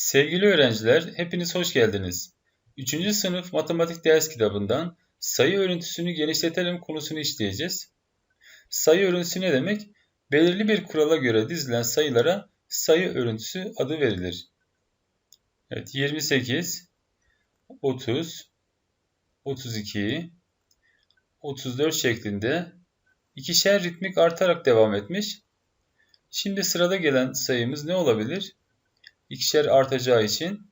Sevgili öğrenciler, hepiniz hoş geldiniz. 3. sınıf matematik ders kitabından sayı örüntüsünü genişletelim konusunu işleyeceğiz. Sayı örüntüsü ne demek? Belirli bir kurala göre dizilen sayılara sayı örüntüsü adı verilir. Evet, 28, 30, 32, 34 şeklinde ikişer ritmik artarak devam etmiş. Şimdi sırada gelen sayımız ne olabilir? İkişer artacağı için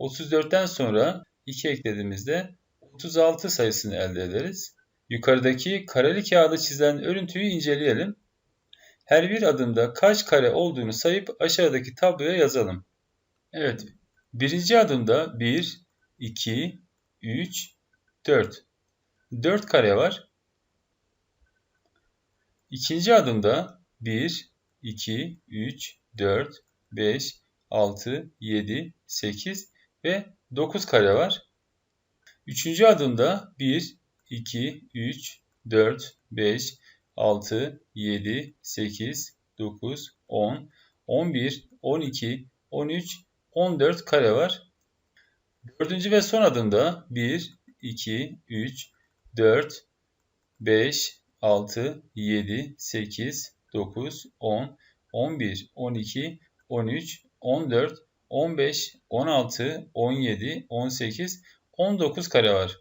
34'ten sonra 2 eklediğimizde 36 sayısını elde ederiz. Yukarıdaki kareli kağıda çizilen örüntüyü inceleyelim. Her bir adımda kaç kare olduğunu sayıp aşağıdaki tabloya yazalım. Evet, birinci adımda 1, 2, 3, 4. 4 kare var. İkinci adımda 1, 2, 3, 4, 5, 6, 7, 8 ve 9 kare var. Üçüncü adımda 1, 2, 3, 4, 5, 6, 7, 8, 9, 10, 11, 12, 13, 14 kare var. Dördüncü ve son adımda 1, 2, 3, 4, 5, 6, 7, 8, 9, 10, 11, 12, 13, 14, 15, 16, 17, 18, 19 kare var.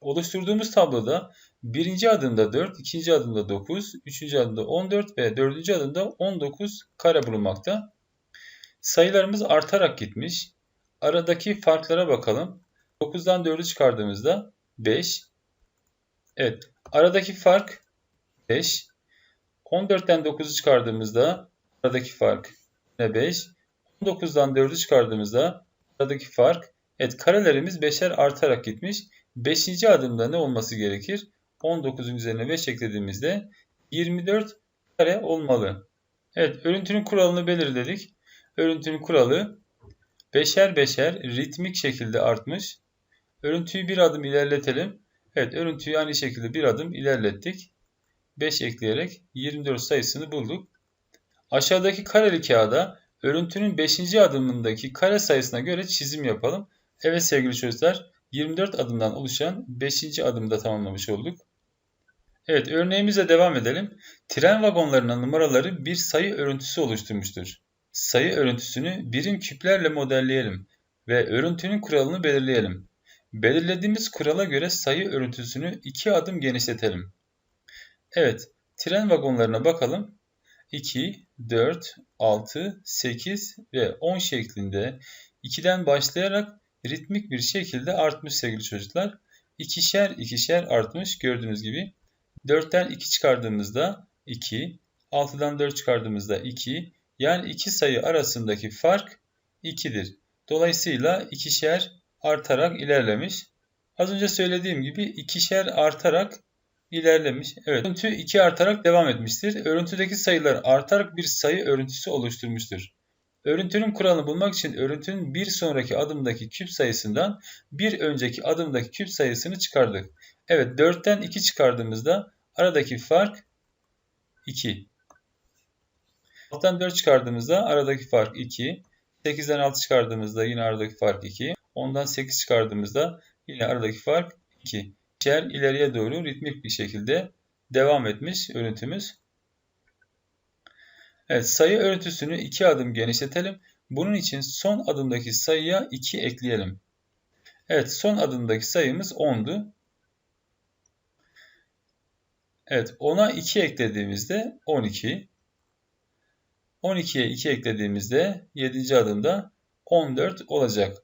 Oluşturduğumuz tabloda birinci adımda 4, ikinci adımda 9, üçüncü adımda 14 ve dördüncü adımda 19 kare bulunmakta. Sayılarımız artarak gitmiş. Aradaki farklara bakalım. 9'dan 4'ü çıkardığımızda 5. Evet. Aradaki fark 5. 14'ten 9'u çıkardığımızda aradaki fark yine 5. 19'dan 4'ü çıkardığımızda aradaki fark evet karelerimiz 5'er artarak gitmiş. 5. adımda ne olması gerekir? 19'un üzerine 5 eklediğimizde 24 kare olmalı. Evet örüntünün kuralını belirledik. Örüntünün kuralı beşer beşer ritmik şekilde artmış. Örüntüyü bir adım ilerletelim. Evet örüntüyü aynı şekilde bir adım ilerlettik. 5 ekleyerek 24 sayısını bulduk. Aşağıdaki kareli kağıda örüntünün 5. adımındaki kare sayısına göre çizim yapalım. Evet sevgili çocuklar 24 adımdan oluşan 5. adımda tamamlamış olduk. Evet örneğimize devam edelim. Tren vagonlarının numaraları bir sayı örüntüsü oluşturmuştur. Sayı örüntüsünü birim küplerle modelleyelim ve örüntünün kuralını belirleyelim. Belirlediğimiz kurala göre sayı örüntüsünü 2 adım genişletelim. Evet, tren vagonlarına bakalım. 2, 4, 6, 8 ve 10 şeklinde 2'den başlayarak ritmik bir şekilde artmış sevgili çocuklar. İkişer ikişer artmış gördüğünüz gibi. 4'ten 2 çıkardığımızda 2, 6'dan 4 çıkardığımızda 2. Yani iki sayı arasındaki fark 2'dir. Dolayısıyla ikişer artarak ilerlemiş. Az önce söylediğim gibi ikişer artarak ilerlemiş. Evet, örüntü 2 artarak devam etmiştir. Örüntüdeki sayılar artarak bir sayı örüntüsü oluşturmuştur. Örüntünün kuralını bulmak için örüntünün bir sonraki adımdaki küp sayısından bir önceki adımdaki küp sayısını çıkardık. Evet 4'ten 2 çıkardığımızda aradaki fark 2. 6'dan 4 çıkardığımızda aradaki fark 2. 8'den 6 çıkardığımızda yine aradaki fark 2. 10'dan 8 çıkardığımızda yine aradaki fark 2. İçer ileriye doğru ritmik bir şekilde devam etmiş örüntümüz. Evet sayı örüntüsünü 2 adım genişletelim. Bunun için son adımdaki sayıya 2 ekleyelim. Evet son adımdaki sayımız 10'du. Evet 10'a 2 eklediğimizde 12. 12'ye 2 eklediğimizde 7. adımda 14 olacak.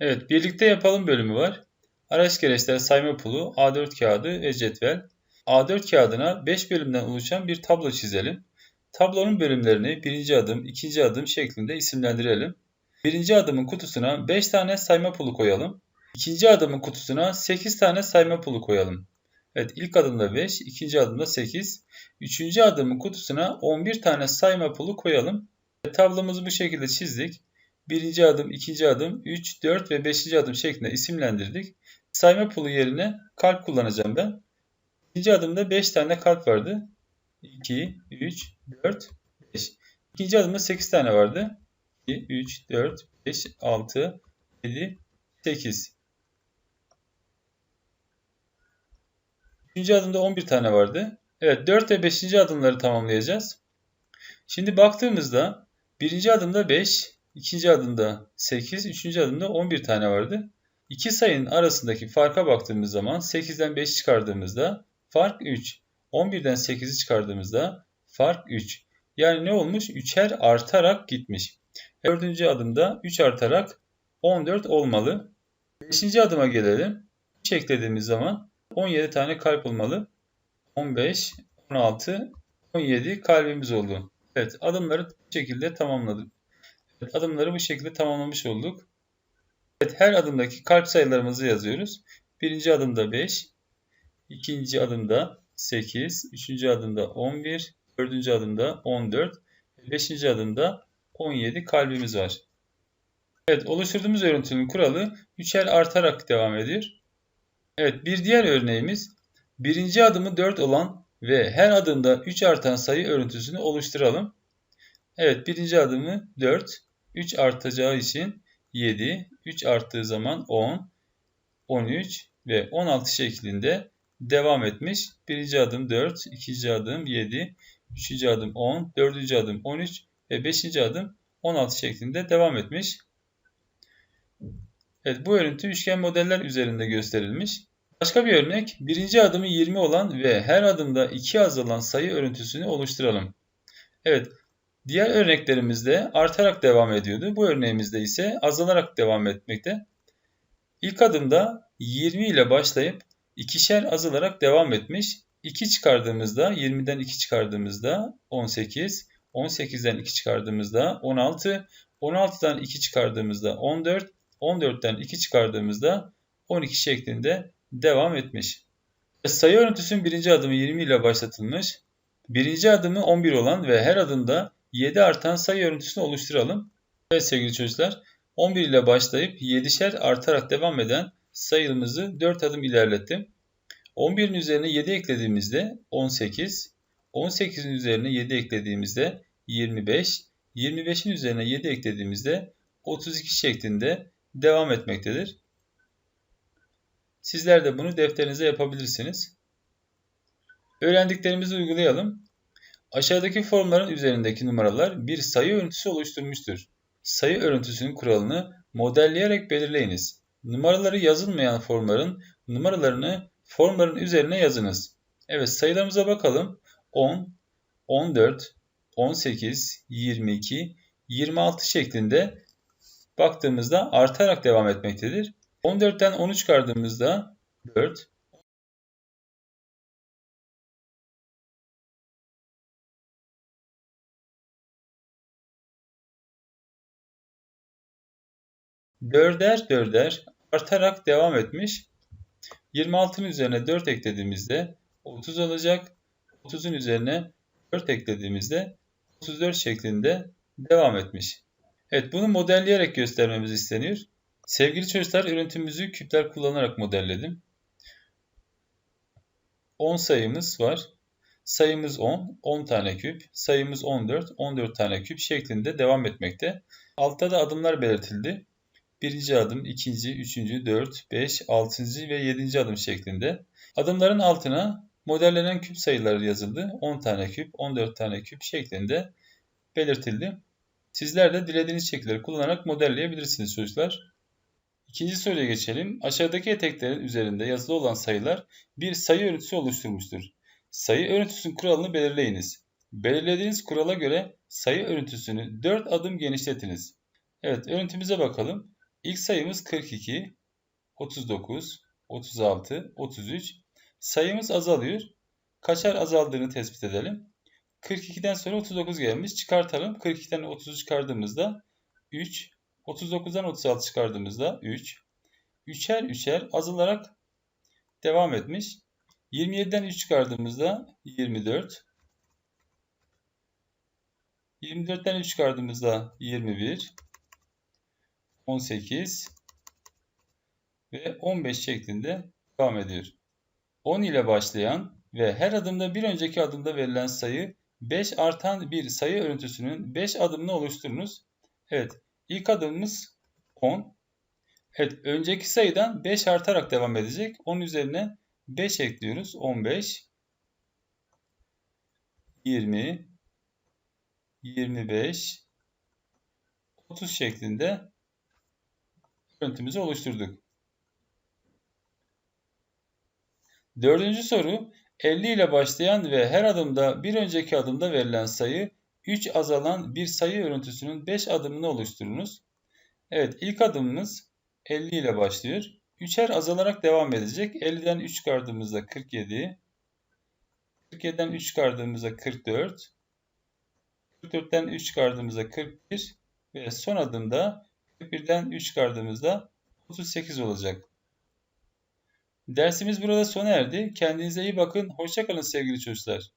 Evet birlikte yapalım bölümü var. Araç gereçler sayma pulu, A4 kağıdı ve cetvel. A4 kağıdına 5 bölümden oluşan bir tablo çizelim. Tablonun bölümlerini birinci adım, ikinci adım şeklinde isimlendirelim. Birinci adımın kutusuna 5 tane sayma pulu koyalım. İkinci adımın kutusuna 8 tane sayma pulu koyalım. Evet ilk adımda 5, ikinci adımda 8. Üçüncü adımın kutusuna 11 tane sayma pulu koyalım. Tablomuzu bu şekilde çizdik. Birinci adım, ikinci adım, 3, 4 ve 5. adım şeklinde isimlendirdik. Sayma pulu yerine kalp kullanacağım ben. İkinci adımda 5 tane kalp vardı. 2, 3, 4, 5. İkinci adımda 8 tane vardı. 2, 3, 4, 5, 6, 7, 8. Üçüncü adımda 11 tane vardı. Evet 4 ve 5. adımları tamamlayacağız. Şimdi baktığımızda birinci adımda 5, ikinci adımda 8, üçüncü adımda 11 tane vardı. İki sayının arasındaki farka baktığımız zaman 8'den 5 çıkardığımızda fark 3. 11'den 8'i çıkardığımızda fark 3. Yani ne olmuş? 3'er artarak gitmiş. Dördüncü adımda 3 artarak 14 olmalı. Beşinci adıma gelelim. 3 eklediğimiz zaman 17 tane kalp olmalı. 15, 16, 17 kalbimiz oldu. Evet adımları bu şekilde tamamladık. Evet, adımları bu şekilde tamamlamış olduk. Evet her adımdaki kalp sayılarımızı yazıyoruz. Birinci adımda 5, ikinci adımda 8, üçüncü adımda 11, dördüncü adımda 14, beşinci adımda 17 kalbimiz var. Evet oluşturduğumuz örüntünün kuralı üçer artarak devam ediyor. Evet bir diğer örneğimiz birinci adımı 4 olan ve her adımda 3 artan sayı örüntüsünü oluşturalım. Evet birinci adımı 4, 3 artacağı için 7, 3 arttığı zaman 10, 13 ve 16 şeklinde devam etmiş. Birinci adım 4, ikinci adım 7, üçüncü adım 10, dördüncü adım 13 ve beşinci adım 16 şeklinde devam etmiş. Evet bu örüntü üçgen modeller üzerinde gösterilmiş. Başka bir örnek, birinci adımı 20 olan ve her adımda 2 azalan sayı örüntüsünü oluşturalım. Evet, diğer örneklerimizde artarak devam ediyordu. Bu örneğimizde ise azalarak devam etmekte. İlk adımda 20 ile başlayıp ikişer azalarak devam etmiş. 2 çıkardığımızda, 20'den 2 çıkardığımızda 18, 18'den 2 çıkardığımızda 16, 16'dan 2 çıkardığımızda 14, 14'ten 2 çıkardığımızda 12 şeklinde devam etmiş. Sayı örüntüsünün birinci adımı 20 ile başlatılmış. Birinci adımı 11 olan ve her adımda 7 artan sayı örüntüsünü oluşturalım. Evet sevgili çocuklar 11 ile başlayıp 7'şer artarak devam eden sayımızı 4 adım ilerlettim. 11'in üzerine 7 eklediğimizde 18, 18'in üzerine 7 eklediğimizde 25, 25'in üzerine 7 eklediğimizde 32 şeklinde devam etmektedir. Sizler de bunu defterinize yapabilirsiniz. Öğrendiklerimizi uygulayalım. Aşağıdaki formların üzerindeki numaralar bir sayı örüntüsü oluşturmuştur. Sayı örüntüsünün kuralını modelleyerek belirleyiniz. Numaraları yazılmayan formların numaralarını formların üzerine yazınız. Evet sayılarımıza bakalım. 10, 14, 18, 22, 26 şeklinde baktığımızda artarak devam etmektedir. 14'ten 10'u çıkardığımızda 4, dörder dörder artarak devam etmiş. 26'nın üzerine 4 eklediğimizde 30 olacak. 30'un üzerine 4 eklediğimizde 34 şeklinde devam etmiş. Evet bunu modelleyerek göstermemiz isteniyor. Sevgili çocuklar örüntümüzü küpler kullanarak modelledim. 10 sayımız var. Sayımız 10, 10 tane küp. Sayımız 14, 14 tane küp şeklinde devam etmekte. Altta da adımlar belirtildi. Birinci adım, ikinci, üçüncü, dört, beş, altıncı ve yedinci adım şeklinde. Adımların altına modellenen küp sayıları yazıldı. 10 tane küp, 14 tane küp şeklinde belirtildi. Sizler de dilediğiniz şekilleri kullanarak modelleyebilirsiniz çocuklar. İkinci soruya geçelim. Aşağıdaki eteklerin üzerinde yazılı olan sayılar bir sayı örüntüsü oluşturmuştur. Sayı örüntüsünün kuralını belirleyiniz. Belirlediğiniz kurala göre sayı örüntüsünü 4 adım genişletiniz. Evet örüntümüze bakalım. İlk sayımız 42, 39, 36, 33. Sayımız azalıyor. Kaçar azaldığını tespit edelim. 42'den sonra 39 gelmiş. Çıkartalım. 42'den 30'u çıkardığımızda 3. 39'dan 36 çıkardığımızda 3. Üçer üçer azalarak devam etmiş. 27'den 3 çıkardığımızda 24. 24'ten 3 çıkardığımızda 21. 18 ve 15 şeklinde devam ediyor. 10 ile başlayan ve her adımda bir önceki adımda verilen sayı 5 artan bir sayı örüntüsünün 5 adımını oluşturunuz. Evet. ilk adımımız 10. Evet. Önceki sayıdan 5 artarak devam edecek. 10 üzerine 5 ekliyoruz. 15. 20. 25. 30 şeklinde görüntümüzü oluşturduk. Dördüncü soru 50 ile başlayan ve her adımda bir önceki adımda verilen sayı 3 azalan bir sayı örüntüsünün 5 adımını oluşturunuz. Evet ilk adımımız 50 ile başlıyor. 3'er azalarak devam edecek. 50'den 3 çıkardığımızda 47. 47'den 3 çıkardığımızda 44. 44'ten 3 çıkardığımızda 41. Ve son adımda 41'den 3 çıkardığımızda 38 olacak. Dersimiz burada sona erdi. Kendinize iyi bakın. Hoşçakalın sevgili çocuklar.